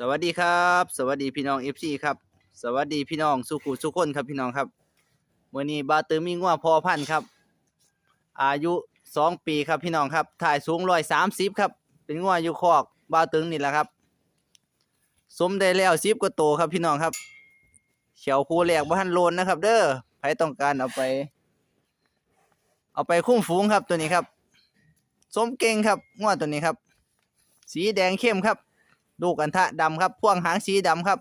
สวัสดีครับ สวัสดีพี่น้อง FC ครับ สวัสดีพี่น้องสุขุสุขคนครับพี่น้องครับวันนี้บาตือมีงัวพอพันครับ อายุสองปีครับพี่น้องครับถ่ายสูงร้อยสามสิบครับ เป็นงัวอยู่คอกบาตึงนี่แหละครับ สมได้แล้วสิบกว่าโตวครับพี่น้องครับเฉียวคูแหลกบ้านโลนนะครับ เด้อใครต้องการเอาไป เอาไปคุ้มฝูงครับตัวนี้ครับสมเก่งครับงัวตัวนี้ครับ สีแดงเข้มครับ ลูกอันทะดำครับพ่วงหางสีดำครับ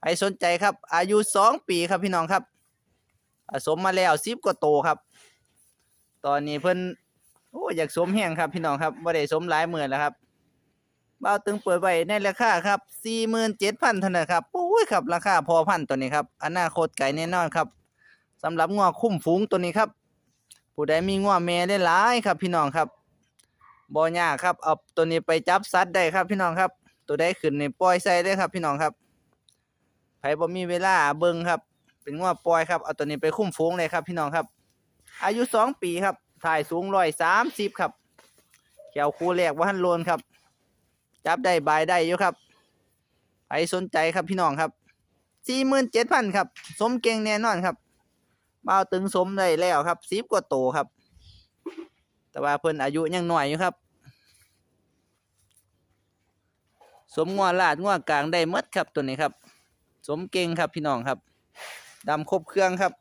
ใครสนใจครับ อายุสองปีครับพี่น้องครับสมมาแล้วสิบกว่าโตครับ ตอนนี้เพิ่นโอ้อยากสมแห้งครับพี่น้องครับบ่ได้สมหลายหมื่นแล้วครับบ่าตึงเปิดไว้ในราคาครับสี่หมื่นเจ็ดพันเท่านั้นครับโอ้ยครับราคาพอพันตัวนี้ครับอนาคตไก่แน่นอนครับสำหรับงัวคุ้มฝูงตัวนี้ครับ ผู้ใดมีงัวแม่ได้หลายครับ พี่น้องครับบ่ยากครับเอาตัวนี้ไปจับสัตว์ได้ครับพี่น้องครับ ตัวใดขึ้นนี่ปล่อยใส่เลยครับพี่น้องครับไผบ่มีเวลาเบิ่งครับ เป็นงัวปล่อยครับเอาตัวนี้ไปคุ้มฝูงเลยครับ พี่น้องครับ อายุสองปีครับถ่ายสูงร้อยสามสิบครับแขวคูแรกว่าหันโลนครับ จับได้บายได้อยู่ครับใครสนใจครับพี่น้องครับสี่หมื่นเจ็ดพันครับ สมเก่งแน่นอนครับเบาตึงสมได้แล้วครับสิบกว่าโตครับ แต่ว่าเพิ่นอายุยังหน้อยอยู่ครับ สมงัวลาดงัวกลางได้มดครับตัวนี้ครับ สมเก่งครับพี่น้องครับดำครบเครื่องครับ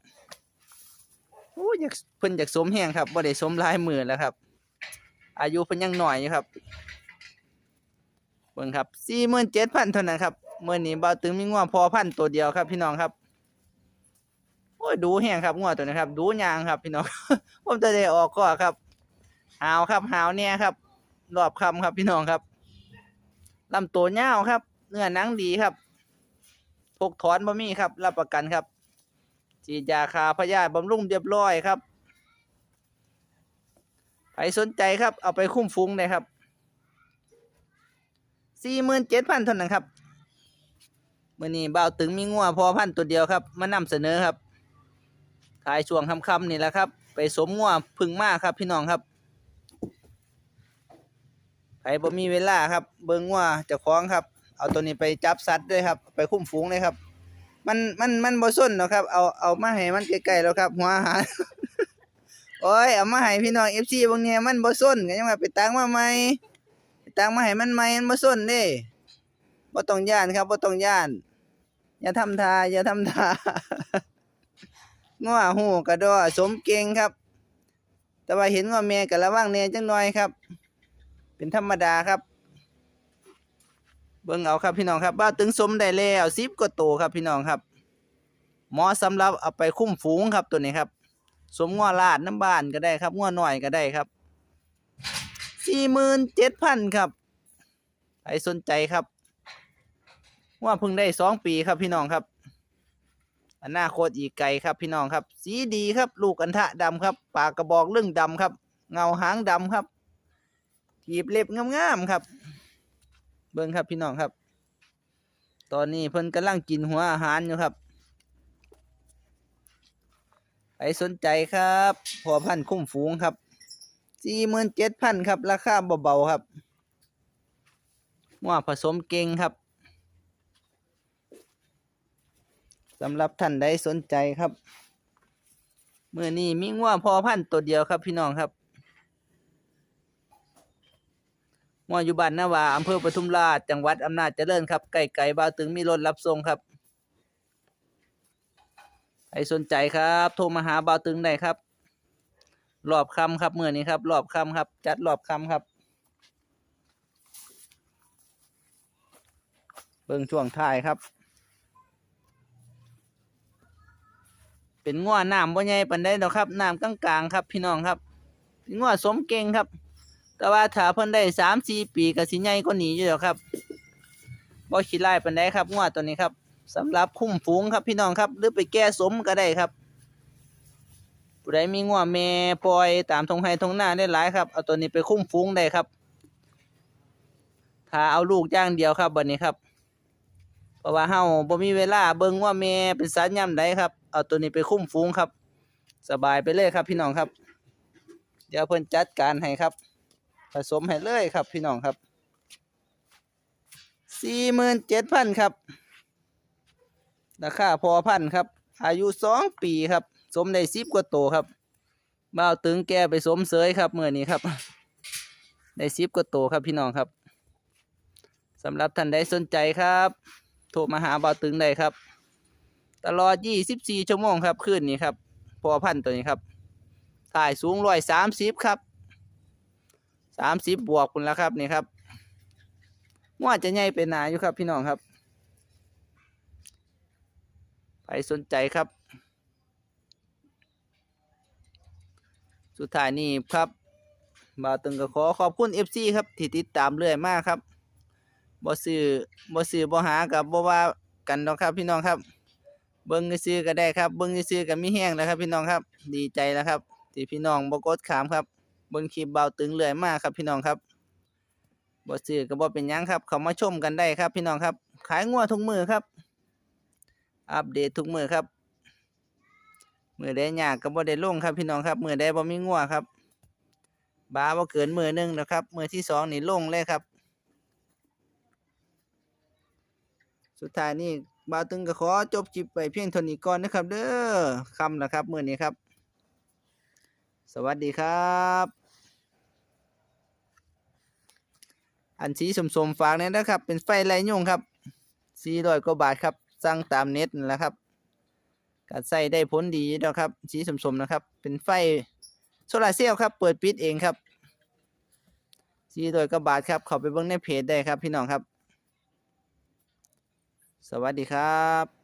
โอ้ยากเพิ่นอยากสมแห้งครับบ่ได้สมลายมือแล้วครับ อายุเพิ่นยังหน้อยอยู่ครับเบิ่งครับ47,000เท่านั้นครับเมื้อนี้บ่าวตึงมีงัวพอพันตัวเดียวครับ พี่น้องครับโอ้ยดูแห้งครับงัวตัวนี้ครับ ดูยางครับ พี่น้องผมจะได้ออกก็ครับหาวครับหาวเนี่ยครับรอบคำครับพี่น้องครับ ลำตัวยาวครับ เนื้อหนังดีครับพกถอนบ่มีครับ รับประกันครับฉีดยาคาพยาธิบำรุงเรียบร้อยครับใครสนใจครับ เอาไปคุ้มฟุ้งเลยครับสี่หมื่นเจ็ดพันเท่านั้นครับเมื่อนี้บ่าวตึงมีงัวพอพันตัวเดียวครับ มานำเสนอครับขายช่วงค่ำๆนี่แหละครับ ไปสมงัวพึ่งมากครับพี่น้องครับ รบ่มีเวลาครับ เบิ่งงัวเจะคล้าของครับ เอาตัวนี้ไปจับสัตว์ด้วยครับ ไปคุ้มฝูงเลยครับ มันมันมันบ่ส้นเนาะครับ เอาเอามาให้มันใกล้ๆแล้วครับ หัวอาหารโอ้ยเอามาให้พี่น้อง FC บางเนี่ยมันบ่ส้นก็ยังว่าไปตังมาใหม่ไปตังมาให้มันใหม่มันบ่ส้นเด้บ่ต้องย่านครับบ่ต้องย่าน อย่าทำทาอย่าทำทาง้อหูกระดอสมเก่งครับ แต่ว่าเห็นว่าแม่ก็ระวังแหน่จังหน่อยครับ เป็นธรรมดาครับ เบิ่งเอาครับพี่น้องครับบ้าตึงสมได้แล้วสิบกว่าโตครับพี่น้องครับหมาะสำหรับเอาไปคุ้มฝูงครับตัวนี้ครับ สมงัวลาดน้ำบ้านก็ได้ครับงัวหน่อยก็ได้ครับสี่หมื่นเจ็ดพันครับใครสนใจครับ ว่าเพิ่งได้สองปีครับพี่น้องครับอนาคตอีกไกลครับพี่น้องครับ สีดีครับ ลูกอันทะดำครับ ปากกระบอกเรื่องดำครับ เงาหางดำครับ ทีบเล็บงามๆครับ เบิ่งครับพี่น้องครับ ตอนนี้เพิ่นกำลังกินหัวอาหารอยู่ครับใครสนใจครับพอพันคุ้มฝูงครับสี่หมื่นเจ็ดพันครับ ราคาเบาๆครับว่าผสมเก่งครับสำหรับท่านใดสนใจครับเมื่อนี้มีงัวพอพันตัวเดียวครับพี่น้องครับ มออยู่บ้านนาวาอำเภอปทุมราชจังหวัดอำนาจเจริญครับไก่ไก่บ่าวตึงมีรถรับส่งครับใครสนใจครับโทรมาหาบ่าวตึงได้ครับ รอบคำครับเมื่อนี้ครับ รอบคำครับ จัดรอบคำครับ เบิ่งช่วงท้ายครับ เป็นง้อน้ำบ่ใหญ่ปานใดดอกครับน้ำกลางๆครับ พี่น้องครับง้อสมเก่งครับ แต่ว่าถ้าเพิ่นได้สามสี่ปีก็สิใหญ่กว่านี้อยู่แล้วครับบ่ขี้ไล่ปานใดครับงวดตัวนี้ครับสำหรับคุ้มฝูงครับพี่น้องครับ หรือไปแก้สมก็ได้ครับผู้ใดมีงวแม่ปล่อยตามทงไห้ทงหน้าได้หลายครับเอาตัวนี้ไปคุ้มฝูงได้ครับ ถ้าเอาลูกย่างเดียวครับบัดนี้ครับ เพราะว่าเฮาบ่มีเวลาเบิ่งว่าแม่เป็นสัตว์ยามใดครับ เอาตัวนี้ไปคุ้มฝูงครับ สบายไปเลยครับพี่น้องครับ เดี๋ยวเพิ่นจัดการให้ครับ ผสมให้เลยครับพี่น้องครับสี่หมื่นเจ็ดพันครับ ราคาพอพันครับ อายุสองปีครับ สมได้สิบกว่าโตครับบ่าวตึงแกไปสมเสยครับเมื่อนี้ครับ ได้สิบกว่าโตครับพี่น้องครับสำหรับท่านใดสนใจครับ โทรมาหาบ่าวตึงได้ครับ ตลอด24ชั่วโมงครับคืนนี้ครับ พอพันตัวนี้ครับถ่ายสูงร้อยสามสิบครับ สามสิบบวกคุณแล้วครับนี่ครับว่าจะใหญ่เป็นหนาอยู่ครับพี่น้องครับใครสนใจครับ สุดท้ายนี้ครับบาตึงก็ขอขอบคุณ FC ครับที่ติดตามเรื่อยมากครับบ่ซื้อบ่ซื้อบ่หากับบ่ว่ากันดอกครับพี่น้องครับ เบิ่งซื้อก็ได้ครับ เบิ่งซื้อๆก็มีแห้งแล้วครับ พี่น้องครับ ดีใจแล้วครับ ที่พี่น้องบ่กดขามครับ เบิ่งคลิปเบาตึงเรื่อยมากครับพี่น้องครับบ่ซื้อก็บ่เป็นหยังครับ เข้ามาชมกันได้ครับ พี่น้องครับ ขายงัวทุกมือครับ อัปเดตทุกมือครับ มือใดยากก็บ่ได้ลงครับ พี่น้องครับ มือใดบ่มีงัวครับ บาบ่เกินมือหนึงนะครับ มือที่สองนี่ลงเลยครับ สุดท้ายนี้บ่าวตึงก็ขอจบคลิปไปเพียงเท่านี้ก่อนนะครับ เด้อคำแล้วครับมือนี้ครับ สวัสดีครับ อันสีสมๆฝากเนี่ยนะครับ เป็นไฟไล่ยุงครับ400กว่าบาทครับสั่งตามเน็ตนั่นแหละครับก็ใส่ได้ผลดีอยู่แล้วครับ สีสมๆนะครับ เป็นไฟโซลาเซลล์ครับ เปิดปิดเองครับ400กว่าบาทครับเข้าไปเบิ่งในเพจได้ครับพี่น้องครับ สวัสดีครับ